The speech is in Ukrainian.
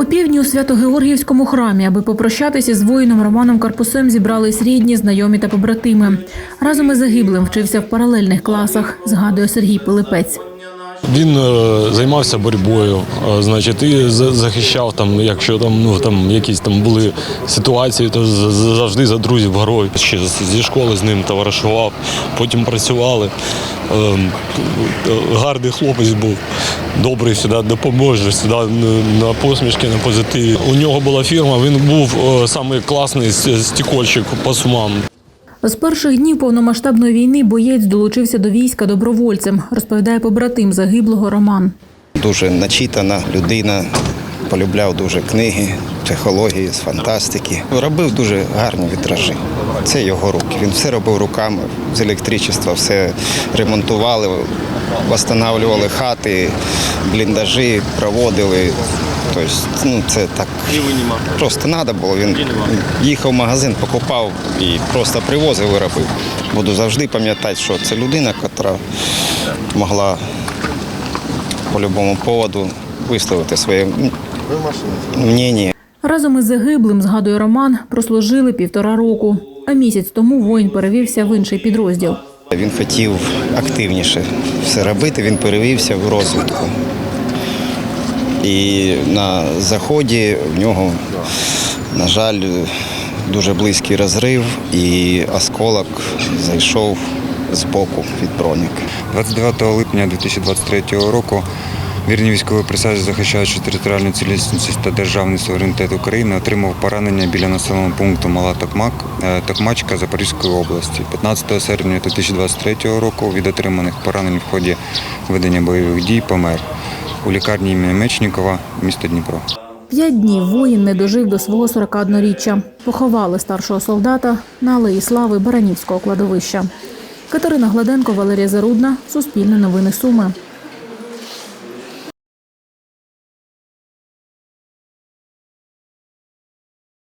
У півдні у Свято-Георгіївському храмі, аби попрощатися з воїном Романом Карпусем, зібрались рідні, знайомі та побратими. Разом із загиблим вчився в паралельних класах, згадує Сергій Пилипець. Він е, займався боротьбою, е, значить, і захищав там, якщо там, ну, там якісь там були ситуації, то завжди за друзів горой. Ще зі школи з ним товаришував, потім працювали. Е, е, гарний хлопець був, добрий сюди допоможе, сюди на- посмішки, на позитиві. У нього була фірма, він був самий класний стікольщик по сумам. З перших днів повномасштабної війни боєць долучився до війська добровольцем, розповідає побратим загиблого Роман. Дуже начитана людина, полюбляв дуже книги, психології, з фантастики. Робив дуже гарні вітражі. Це його руки. Він все робив руками, з електричества все ремонтували, встановлювали хати, бліндажі, проводили. Тобто, ну, це так просто треба було. Він їхав в магазин, покупав і просто привозив і робив. Буду завжди пам'ятати, що це людина, яка могла по будь-якому поводу висловити своє мнення. Разом із загиблим, згадує Роман, прослужили півтора року. А місяць тому воїн перевівся в інший підрозділ. Він хотів активніше все робити, він перевівся в розвитку. І на заході в нього, на жаль, дуже близький розрив, і осколок зайшов з боку від броніки. 29 липня 2023 року вірні військові присязі, захищаючи територіальну цілісність та державний суверенітет України, отримав поранення біля населеного пункту Мала Токмак, е, Токмачка Запорізької області. 15 серпня 2023 року від отриманих поранень в ході ведення бойових дій помер у лікарні імені Мечнікова, місто Дніпро. П'ять днів воїн не дожив до свого 41-річчя. Поховали старшого солдата на алеї слави Баранівського кладовища. Катерина Гладенко, Валерія Зарудна, Суспільне новини Суми.